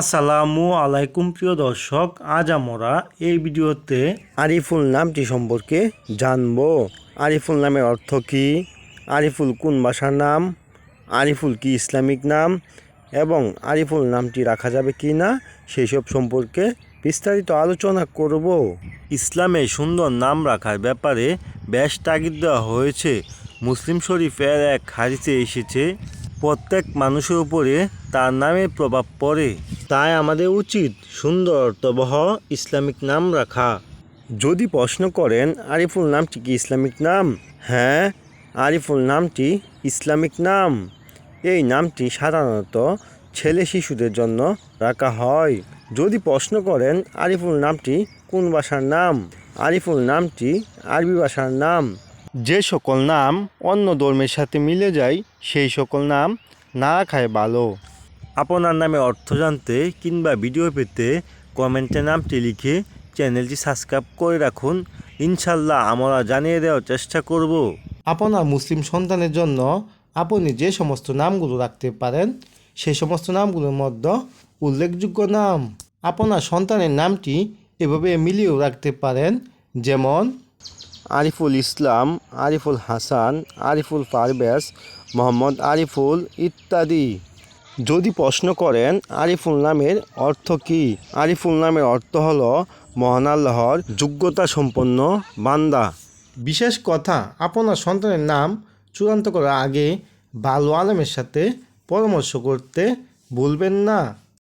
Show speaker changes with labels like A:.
A: আসসালামু আলাইকুম প্রিয় দর্শক, আজ আমরা এই ভিডিওতে
B: আরিফুল নামটি সম্পর্কে জানব। আরিফুল নামের অর্থ কী? আরিফুল কোন ভাষার নাম? আরিফুল কি ইসলামিক নাম? এবং আরিফুল নামটি রাখা যাবে কি না সেই সব সম্পর্কে বিস্তারিত আলোচনা করব।
A: ইসলামে সুন্দর নাম রাখার ব্যাপারে বেশ তাগিদ দেওয়া হয়েছে। মুসলিম শরীফের এক হারিতে এসেছে, প্রত্যেক মানুষের উপরে তার নামের প্রভাব পড়ে। তাই আমাদের উচিত সুন্দর অর্থবহ ইসলামিক নাম রাখা।
B: যদি প্রশ্ন করেন, আরিফুল নামটি কি ইসলামিক নাম? হ্যাঁ আরিফুল নামটি ইসলামিক নাম। এই নামটি সাধারণত ছেলে শিশুদের জন্য রাখা হয়। যদি প্রশ্ন করেন, আরিফুল নামটি কোন ভাষার নাম? আরিফুল নামটি আরবি ভাষার নাম।
A: যে সকল নাম অন্য ধর্মের সাথে মিলে যায়, সেই সকল নাম না রাখাই ভালো। আপনার নামে অর্থ জানতে কিংবা ভিডিও পেতে কমেন্টে নামটি লিখে চ্যানেলটি সাবস্ক্রাইব করে রাখুন। ইনশাল্লাহ আমরা জানিয়ে দেওয়ার চেষ্টা করব।
C: আপনার মুসলিম সন্তানের জন্য আপনি যে সমস্ত নামগুলো রাখতে পারেন সেই সমস্ত নামগুলোর মধ্যে উল্লেখযোগ্য নাম, আপনার সন্তানের নামটি এভাবে মিলিয়েও রাখতে পারেন, যেমন
B: আরিফুল ইসলাম, আরিফুল হাসান, আরিফুল পারভেজ, মোহাম্মদ আরিফুল ইত্যাদি। যদি প্রশ্ন করেন, আরিফুল নামের অর্থ কি? আরিফুল নামের অর্থ হল মহান আল্লাহর যোগ্যতা সম্পন্ন বান্দা।
C: বিশেষ কথা, আপনার সন্তানের নাম চূড়ান্ত করার আগে বালু আলমের সাথে পরামর্শ করতে ভুলবেন না।